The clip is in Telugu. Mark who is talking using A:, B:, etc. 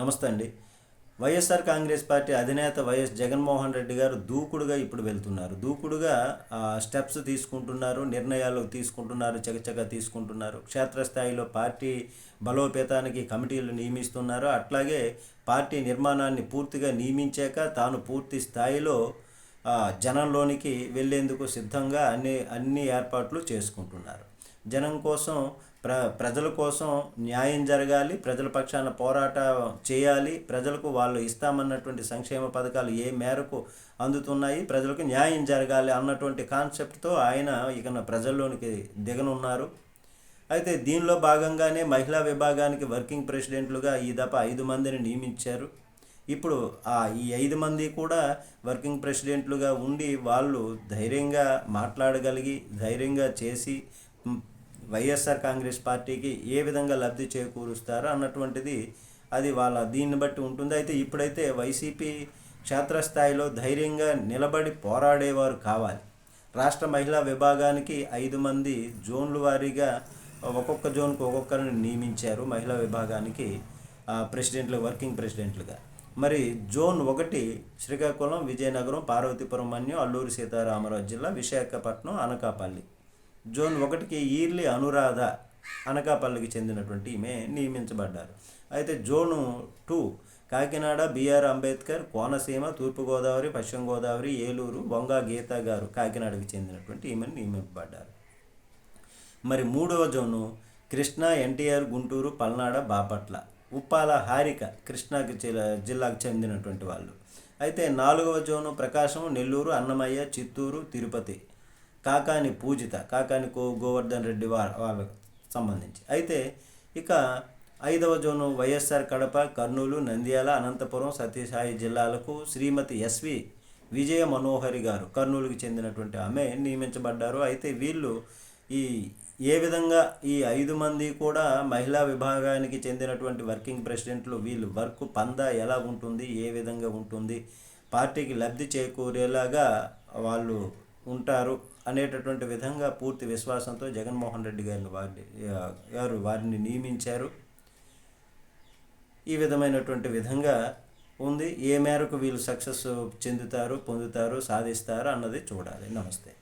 A: నమస్తే అండి. వైఎస్ఆర్ కాంగ్రెస్ పార్టీ అధినేత వైఎస్ జగన్మోహన్ రెడ్డి గారు దూకుడుగా ఇప్పుడు వెళ్తున్నారు. దూకుడుగా స్టెప్స్ తీసుకుంటున్నారు నిర్ణయాలు తీసుకుంటున్నారు చకచక తీసుకుంటున్నారు. క్షేత్రస్థాయిలో పార్టీ బలోపేతానికి కమిటీలు నియమిస్తున్నారు. అట్లాగే పార్టీ నిర్మాణాన్ని పూర్తిగా నియమించాక తాను పూర్తి స్థాయిలో జనంలోనికి వెళ్ళేందుకు సిద్ధంగా అన్ని అన్ని ఏర్పాట్లు చేసుకుంటున్నారు. జనం కోసం ప్ర ప్రజల కోసం న్యాయం జరగాలి ప్రజల పక్షాన పోరాటం చేయాలి ప్రజలకు వాళ్ళు ఇస్తామన్నటువంటి సంక్షేమ పథకాలు ఏ మేరకు అందుతున్నాయి ప్రజలకు న్యాయం జరగాలి అన్నటువంటి కాన్సెప్ట్తో ఆయన ఇక ప్రజల్లోనికి దిగనున్నారు. అయితే దీనిలో భాగంగానే మహిళా విభాగానికి వర్కింగ్ ప్రెసిడెంట్లుగా ఈ దఫ ఐదు మందిని నియమించారు. ఇప్పుడు ఆ ఈ ఐదు మంది కూడా వర్కింగ్ ప్రెసిడెంట్లుగా ఉండి వాళ్ళు ధైర్యంగా మాట్లాడగలిగి ధైర్యంగా చేసి వైఎస్ఆర్ కాంగ్రెస్ పార్టీకి ఏ విధంగా లబ్ధి చేకూరుస్తారో అన్నటువంటిది అది వాళ్ళ దీన్ని బట్టి ఉంటుంది. అయితే ఇప్పుడైతే వైసీపీ క్షేత్రస్థాయిలో ధైర్యంగా నిలబడి పోరాడేవారు కావాలి. రాష్ట్ర మహిళా విభాగానికి ఐదు మంది జోన్లు వారీగా ఒక్కొక్క జోన్కు ఒక్కొక్కరిని నియమించారు మహిళా విభాగానికి ఆ, ప్రెసిడెంట్లు వర్కింగ్ ప్రెసిడెంట్లుగా. మరి జోన్ ఒకటి శ్రీకాకుళం విజయనగరం పార్వతీపురం మన్యం అల్లూరి సీతారామరాజు జిల్లా విశాఖపట్నం అనకాపల్లి. జోన్ ఒకటికి ఈర్లి అనురాధ అనకాపల్లికి చెందినటువంటి ఈమె నియమించబడ్డారు. అయితే zone two Kakinada BR Ambedkar Konaseema Turpugodavari Paschima Godavari Eluru Vanga గీత గారు కాకినాడకి చెందినటువంటి ఈమెను నియమింపబడ్డారు. మరి మూడవ జోను కృష్ణా ఎన్టీఆర్ గుంటూరు పల్నాడ బాపట్ల ఉప్పాల హారిక కృష్ణాకి జిల్లాకు చెందినటువంటి వాళ్ళు. అయితే నాలుగవ జోను ప్రకాశం నెల్లూరు అన్నమయ్య చిత్తూరు తిరుపతి కాకాని పూజిత కాకాని కో గోవర్ధన్ రెడ్డి వారు వాళ్ళకు సంబంధించి. అయితే ఇక ఐదవ జోను వైఎస్ఆర్ కడప కర్నూలు నంద్యాల అనంతపురం సత్యసాయి జిల్లాలకు శ్రీమతి ఎస్వి విజయ మనోహరి గారు కర్నూలుకి చెందినటువంటి ఆమె నియమించబడ్డారు. అయితే వీళ్ళు ఈ ఏ విధంగా ఈ ఐదు మంది కూడా మహిళా విభాగానికి చెందినటువంటి వర్కింగ్ ప్రెసిడెంట్లు వీళ్ళు వర్క్ పందా ఎలా ఉంటుంది ఏ విధంగా ఉంటుంది పార్టీకి లబ్ధి చేకూరేలాగా వాళ్ళు ఉంటారు. అనేటటువంటి విధంగా పూర్తి విశ్వాసంతో జగన్మోహన్ రెడ్డి గారిని వారిని గారు వారిని నియమించారు. ఈ విధమైనటువంటి విధంగా ఉంది. ఏ మేరకు వీళ్ళు సక్సెస్ చెందుతారు పొందుతారు సాధిస్తారు అన్నది చూడాలి. నమస్తే.